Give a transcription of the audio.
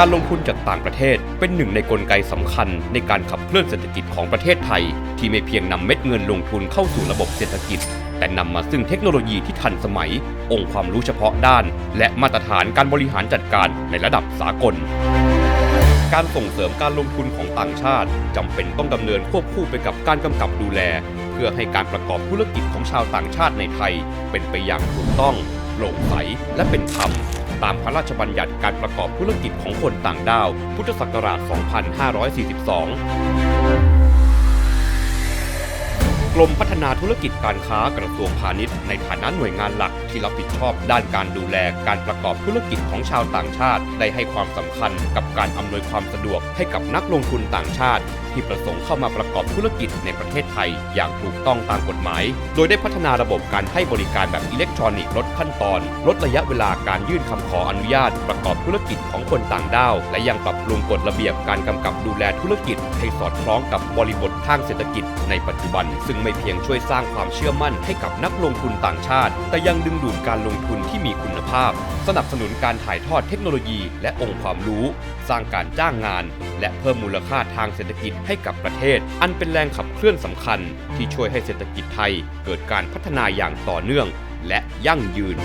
การลงทุนจากต่างประเทศเป็นหนึ่งในกลไกสำคัญในการขับเคลื่อนเศรษฐกิจของประเทศไทย ที่ไม่เพียงนำเม็ดเงินลงทุนเข้าสู่ระบบเศรษฐกิจ แต่นำมาซึ่งเทคโนโลยีที่ทันสมัย องค์ความรู้เฉพาะด้าน และมาตรฐานการบริหารจัดการในระดับสากล การส่งเสริมการลงทุนของต่างชาติจำเป็นต้องดำเนินควบคู่ไปกับการกำกับดูแล เพื่อให้การประกอบธุรกิจของชาวต่างชาติในไทย เป็นไปอย่างถูกต้องโปร่งใสและเป็นธรรม ตามพระราชบัญญัติการประกอบธุรกิจของคนต่างด้าว พุทธศักราช 2542 กรมพัฒนาธุรกิจการค้ากระทรวงพาณิชย์ในฐานะหน่วยงานหลักที่รับผิดชอบด้านการดูแลการประกอบธุรกิจของชาวต่างชาติ ได้ให้ความสำคัญกับการอำนวยความสะดวกให้กับนักลงทุนต่างชาติ ที่ประสงค์เข้ามาประกอบธุรกิจในประเทศไทย อย่างถูกต้องตามกฎหมาย โดยได้พัฒนาระบบการให้บริการแบบอิเล็กทรอนิกส์ลดขั้นตอน ลดระยะเวลาการยื่นคำขออนุญาต ประกอบธุรกิจของคนต่างด้าว และยังปรับปรุงกฎระเบียบการกำกับดูแลธุรกิจ ให้สอดคล้องกับบริบททางเศรษฐกิจในปัจจุบันซึ่งไม่เพียงช่วยสร้างความเชื่อมั่นให้กับนักลงทุนต่างชาติ แต่ยังดึงดูดการลงทุนที่มีคุณภาพ สนับสนุนการถ่ายทอดเทคโนโลยี และองค์ความรู้ สร้างการจ้างงาน และเพิ่มมูลค่าทางเศรษฐกิจให้กับประเทศ อันเป็นแรงขับเคลื่อนสำคัญ ที่ช่วยให้เศรษฐกิจไทย เกิดการพัฒนาอย่างต่อเนื่อง และยั่งยืน